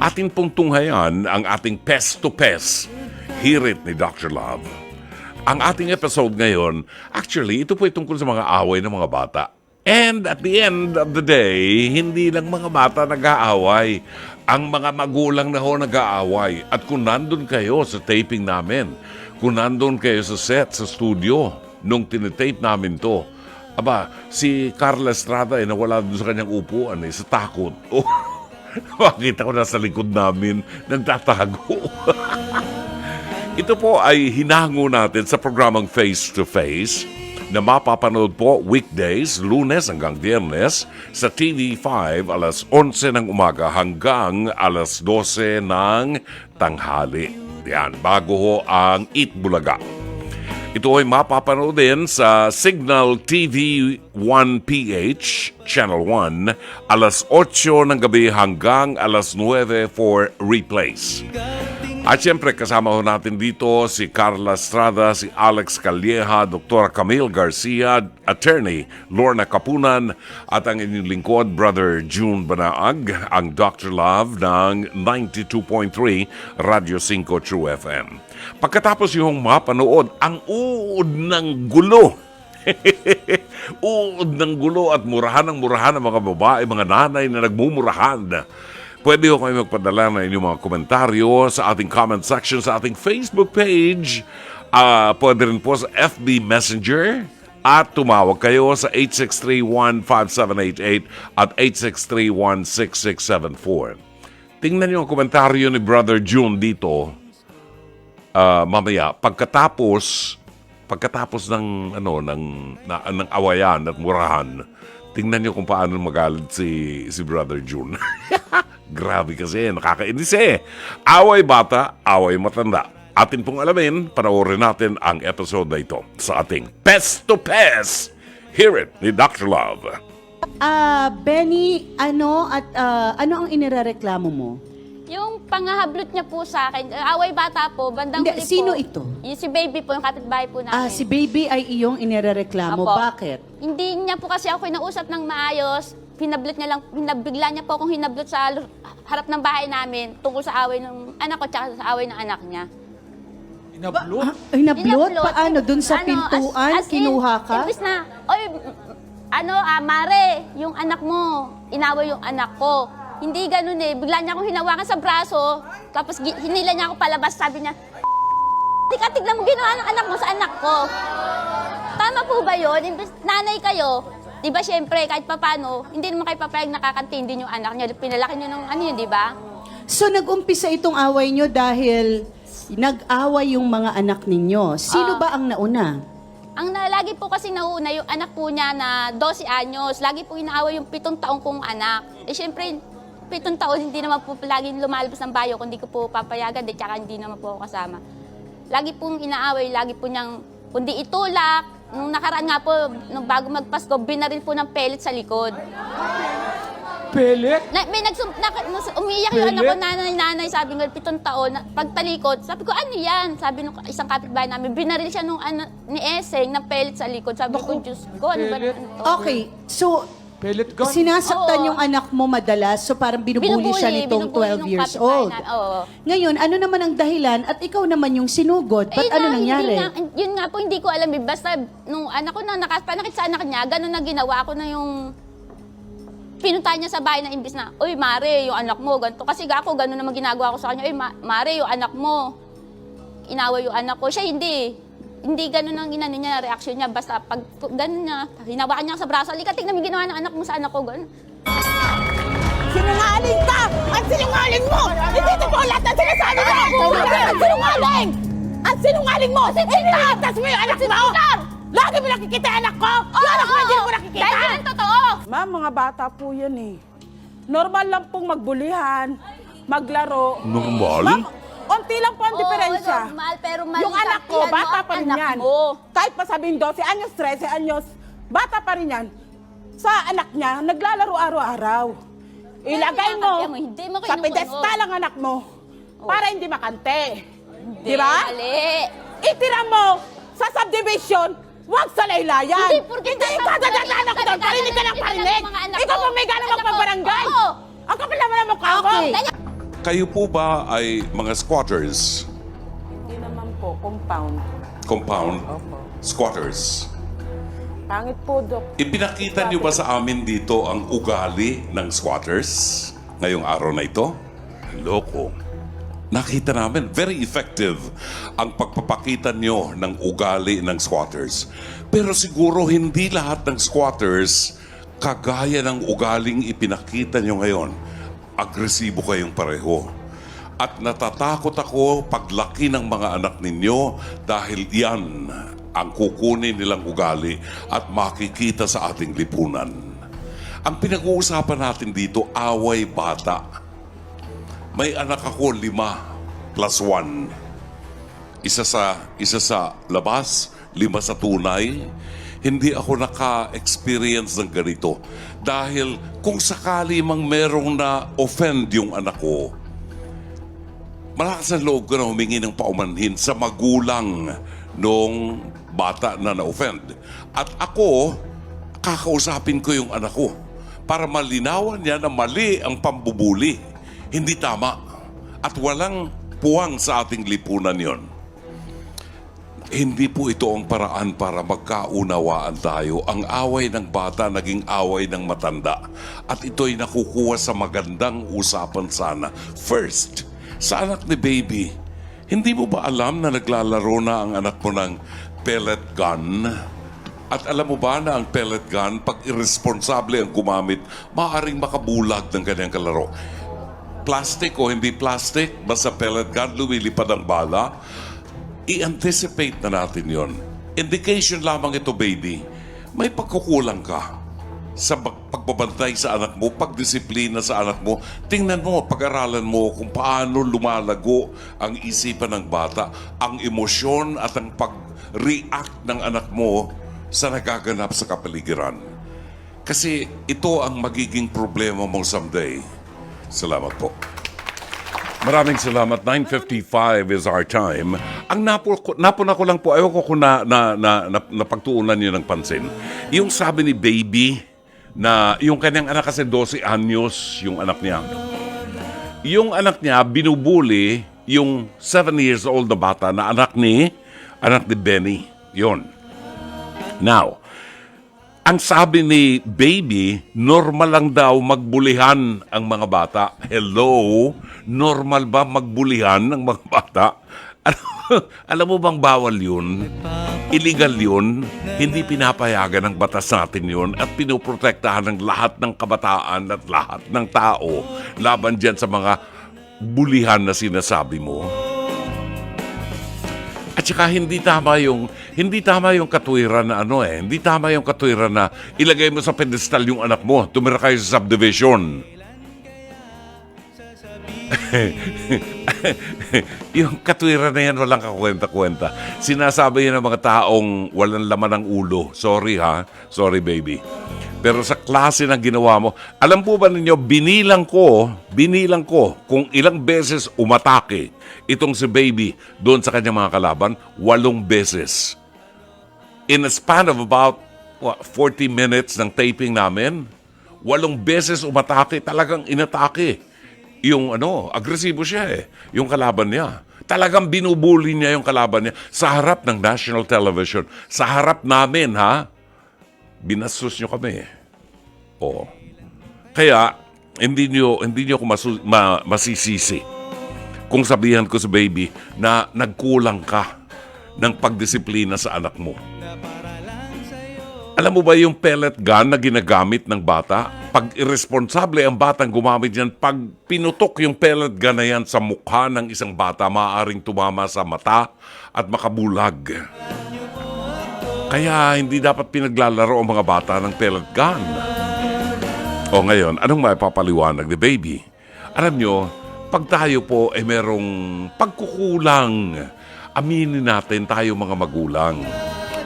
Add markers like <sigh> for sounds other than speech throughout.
Atin pong tunghayan ang ating Pest to Pest, Hirit ni Dr. Love. Ang ating episode ngayon, actually, ito po ay tungkol sa mga away ng mga bata. And at the end of the day, hindi lang mga bata nag-aaway. Ang mga magulang na ho nag-aaway. At kung nandun kayo sa taping namin, kung nandun kayo sa set, sa studio, nung tinitape namin to, aba, si Carla Estrada ay nawala dun sa kanyang upuan eh, sa takot. Oh, <laughs> <laughs> makita ko na sa likod namin, nagtatago. <laughs> Ito po ay hinango natin sa programang Face to Face na mapapanood po weekdays, lunes hanggang biyernes sa TV5 alas 11 ng umaga hanggang alas 12 ng tanghali. Yan, bago ho ang Eat Bulaga. Ito ay mapapanood din sa Signal TV 1PH, Channel 1, alas 8 ng gabi hanggang alas 9 for replays. At siyempre kasama ho natin dito si Carla Estrada, si Alex Calleja, Dr. Camille Garcia, Attorney Lorna Kapunan at ang inyong lingkod, Brother June Banaag, ang Dr. Love ng 92.3 Radio 5 True FM. Pagkatapos yung mapanood, ang uod ng gulo <laughs> uod ng gulo at murahan ng murahan ng mga babae, mga nanay na nagmumurahan. Pwede ko kayo magpadala ng inyong mga komentaryo sa ating comment section sa ating Facebook page. Ah, pwede rin po sa FB Messenger at tumawag kayo sa 863-15788 at 863-16674. Tingnan niyo ang komentaryo ni Brother June dito ah, mamaya pagkatapos pagkatapos ng ano ng na, ng awayan at murahan tingnan niyo kung paano magalit si si Brother June <laughs> grabe kasi nakakainis eh away bata away matanda atin pong alamin panoorin natin ang episode na ito sa ating Pest to Pest Hear it ni Dr. Love Ah, Benny, ano at ah, ano ang inirereklamo mo? Yung pangahablot niya po sa akin, uh, away bata po, bandang Hindi, huli sino po. ito? Yung si baby po, yung kapitbahay po namin. Ah, si baby ay iyong inirereklamo. Apo. Bakit? Hindi niya po kasi ako kinausap ng maayos. Hinablot niya lang, hinabigla niya po akong hinablot sa harap ng bahay namin tungkol sa away ng anak ko tsaka sa away ng anak niya. Inablot? Ah, ay, nablot? Hinablot. Paano? Dun sa Ano, pintuan? as- as in, kinuha ka? Imbis na, oy, ano, ah, Mare, yung anak mo, inaway yung anak ko. Hindi ganun eh. Bigla niya akong hinawakan sa braso, tapos gi- hinila niya ako palabas, sabi niya, Tika, tignan mo ginawa ng anak mo sa anak ko. Tama po ba yun? Imbis, nanay kayo, di ba syempre, kahit papano, hindi naman kayo papayag nakakantindi yung anak niyo. Pinalaki niyo ng ano yun, di ba? So, nag-umpisa itong away nyo dahil nag-away yung mga anak ninyo. Sino Ah. ba ang nauna? Ang na, lagi po kasi nauna yung anak po niya na 12 anyos. Lagi po inaaway yung pitong taong kong anak. Eh syempre, pitong taon hindi naman po laging lumalabas ng bayo kung hindi ko po papayagan. Di, tsaka hindi naman po ako kasama. Lagi pong inaaway, lagi po niyang kundi itulak. Nung nakaraan nga po, nung bago magpasko, binaril po ng pellet sa likod. Pelet? Na, may nagsum, na, umiyak yung anak ko, Pellet? nanay, nanay, sabi ko, pitong taon. Na, pagtalikod, sabi ko, ano yan? Sabi nung isang kapitbahay namin, binaril siya nung ano, ni Eseng ng pellet sa likod. Sabi ko, Diyos ko, ano ba pellet. naman to? Okay, so Pelet gun? sinasaktan Oo. yung anak mo madalas, so parang binubuli, siya nitong binubuli 12 nung years kapitbahay old. namin. Oo. Ngayon, ano naman ang dahilan at ikaw naman yung sinugod? Ba't Eh, ano na, nangyari? Hindi nga, yun nga po, hindi ko alam. eh. Basta, nung anak ko na nakapanakit sa anak niya, ganun na ginawa ko na yung pinunta niya sa bahay na imbis na, Uy, Mare, yung anak mo, ganito. Kasi ako, ganun naman ginagawa ko sa kanya, Uy, Ma- Mare, yung anak mo, inaway yung anak ko. Siya hindi. Hindi ganun ang inano niya, reaksyon niya. Basta pag ganun niya, hinawakan niya sa braso, halika, tignan mo yung ginawa ng anak mo sa anak ko, ganun. Sinungaling ka! Ang sinungaling mo! Hindi totoo lahat ng sinasabi mo! Ang sinungaling! Ang sinungaling mo! Itatas mo yung anak mo! Lagi mo nakikita yung anak ko! Yung anak mo hindi mo nakikita! Dahil yun ang totoo! Ma'am, mga bata po yan eh. Normal lang pong magbulihan, maglaro. normal Ma'am, onti lang po ang Oo, diferensya. normal, pero mali Yung anak ko, yan, bata no? pa rin Anak yan. mo. Kahit pa sabihin 12 anyos, 13 anyos, bata pa rin yan. Sa anak niya, naglalaro araw-araw. Ilagay mo, kinakantya mo, hindi mo sa pedestal ang anak mo para hindi makante. Di Hindi, ba? Mali. Itira mo sa subdivision, Huwag sa laylayan! Hindi, Hindi, ikaw nasa- dadadaan ako doon! Parinig ka ng parinig! ng mga anak Ikaw ko. pa may gana Anak ko. magpabarangay! Oo. Ang kapal naman ang mukha ko! Okay. Kayo po ba ay mga squatters? Hindi naman po, compound. Compound? Opo. Squatters? Pangit po, Dok. Ipinakita niyo ba sa amin dito ang ugali ng squatters ngayong araw na ito? Loko. Nakita namin, very effective ang pagpapakita niyo ng ugali ng squatters. Pero siguro hindi lahat ng squatters kagaya ng ugaling ipinakita niyo ngayon. Agresibo kayong pareho. At natatakot ako paglaki ng mga anak ninyo dahil yan ang kukunin nilang ugali at makikita sa ating lipunan. Ang pinag-uusapan natin dito, away bata. May anak ako, lima plus one. Isa sa, isa sa labas, lima sa tunay. Hindi ako naka-experience ng ganito. Dahil kung sakali mang merong na-offend yung anak ko, malakas ang loob ko na humingi ng paumanhin sa magulang nung bata na na-offend. At ako, kakausapin ko yung anak ko para malinawan niya na mali ang pambubuli. Hindi tama. At walang puwang sa ating lipunan yon. Hindi po ito ang paraan para magkaunawaan tayo. Ang away ng bata naging away ng matanda. At ito'y nakukuha sa magandang usapan sana. First, sa anak ni baby, hindi mo ba alam na naglalaro na ang anak mo ng pellet gun? At alam mo ba na ang pellet gun, pag irresponsable ang gumamit, maaaring makabulag ng kanyang kalaro. Plastic o hindi plastic, basta pellet gun, lumilipad ang bala, i-anticipate na natin yon. Indication lamang ito, baby. May pagkukulang ka sa pag- pagbabantay sa anak mo, pagdisiplina sa anak mo. Tingnan mo, pag-aralan mo kung paano lumalago ang isipan ng bata, ang emosyon at ang pag-react ng anak mo sa nagaganap sa kapaligiran. Kasi ito ang magiging problema mo someday. Salamat po. Maraming salamat. 9.55 is our time. Ang napo, napuna ko lang po, ayaw ko kung na, na, na, na, napagtuunan niyo ng pansin. Yung sabi ni Baby, na yung kanyang anak kasi 12 anyos, yung anak niya. Yung anak niya, binubuli yung 7 years old na bata na anak ni, anak ni Benny. Yon. Now, ang sabi ni Baby, normal lang daw magbulihan ang mga bata. Hello? Normal ba magbulihan ng mga bata? <laughs> Alam mo bang bawal yun? Illegal yun? Hindi pinapayagan ng batas natin yun at pinoprotektahan ng lahat ng kabataan at lahat ng tao laban dyan sa mga bulihan na sinasabi mo. Saka hindi tama yung hindi tama yung katwiran na ano eh. Hindi tama yung katwiran na ilagay mo sa pedestal yung anak mo. Tumira kayo sa subdivision. <laughs> yung katwiran na yan walang kakwenta-kwenta. Sinasabi yan ng mga taong walang laman ng ulo. Sorry ha. Sorry baby. Pero sa klase ng ginawa mo, alam po ba ninyo, binilang ko, binilang ko kung ilang beses umatake itong si baby doon sa kanyang mga kalaban, walong beses. In a span of about what, 40 minutes ng taping namin, walong beses umatake, talagang inatake. Yung ano, agresibo siya eh, yung kalaban niya. Talagang binubuli niya yung kalaban niya sa harap ng national television. Sa harap namin, ha? Binastos nyo kami. Oo. Kaya, hindi nyo, hindi nyo ako masu- ma- masisisi kung sabihan ko sa baby na nagkulang ka ng pagdisiplina sa anak mo. Alam mo ba yung pellet gun na ginagamit ng bata? Pag irresponsable ang batang gumamit yan, pag pinutok yung pellet gun na yan sa mukha ng isang bata, maaaring tumama sa mata at makabulag. Kaya hindi dapat pinaglalaro ang mga bata ng pellet gun. O ngayon, anong maipapaliwanag ni baby? Alam nyo, pag tayo po ay merong pagkukulang, aminin natin tayo mga magulang.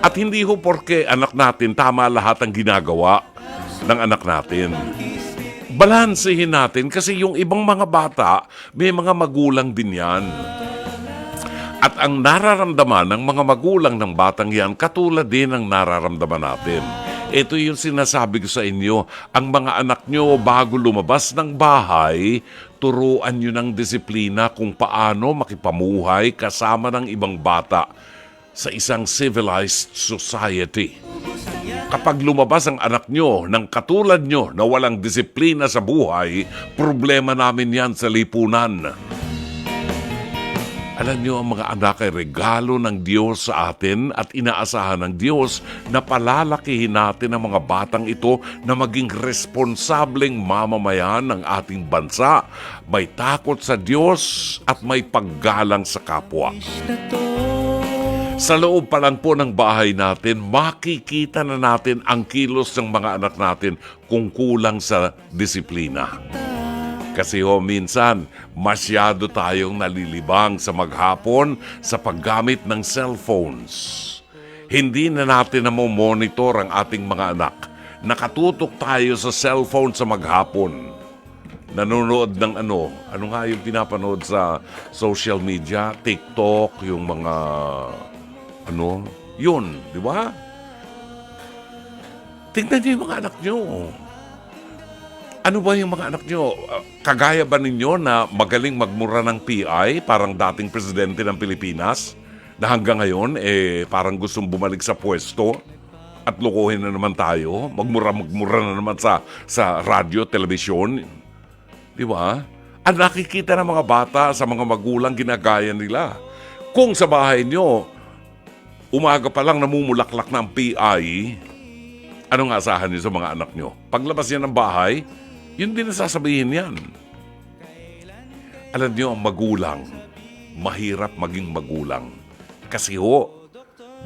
At hindi ho porke anak natin tama lahat ang ginagawa ng anak natin. Balansehin natin kasi yung ibang mga bata, may mga magulang din yan. At ang nararamdaman ng mga magulang ng batang yan, katulad din ng nararamdaman natin. Ito yung sinasabi ko sa inyo. Ang mga anak nyo bago lumabas ng bahay, turuan nyo ng disiplina kung paano makipamuhay kasama ng ibang bata sa isang civilized society. Kapag lumabas ang anak nyo ng katulad nyo na walang disiplina sa buhay, problema namin yan sa lipunan. Alam nyo, ang mga anak ay regalo ng Diyos sa atin at inaasahan ng Diyos na palalakihin natin ang mga batang ito na maging responsableng mamamayan ng ating bansa. May takot sa Diyos at may paggalang sa kapwa. Sa loob pa lang po ng bahay natin, makikita na natin ang kilos ng mga anak natin kung kulang sa disiplina. Kasi ho, minsan, masyado tayong nalilibang sa maghapon sa paggamit ng cellphones. Hindi na natin na monitor ang ating mga anak. Nakatutok tayo sa cellphone sa maghapon. Nanonood ng ano, ano nga yung pinapanood sa social media, TikTok, yung mga ano, yun, di ba? Tingnan niyo yung mga anak niyo. Ano ba yung mga anak nyo? Uh, Kagaya ba ninyo na magaling magmura ng PI, parang dating presidente ng Pilipinas, na hanggang ngayon, eh, parang gustong bumalik sa pwesto at lukuhin na naman tayo, magmura-magmura na naman sa, sa radyo, telebisyon. Di ba? Ang nakikita ng mga bata sa mga magulang ginagaya nila. Kung sa bahay nyo, umaga pa lang namumulaklak ng PI, anong asahan niyo sa mga anak nyo? Paglabas niya ng bahay, yun din ang sasabihin yan. Alam niyo, ang magulang, mahirap maging magulang. Kasi ho,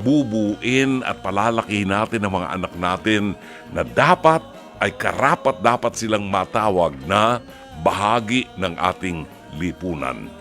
bubuin at palalaki natin ang mga anak natin na dapat ay karapat dapat silang matawag na bahagi ng ating lipunan.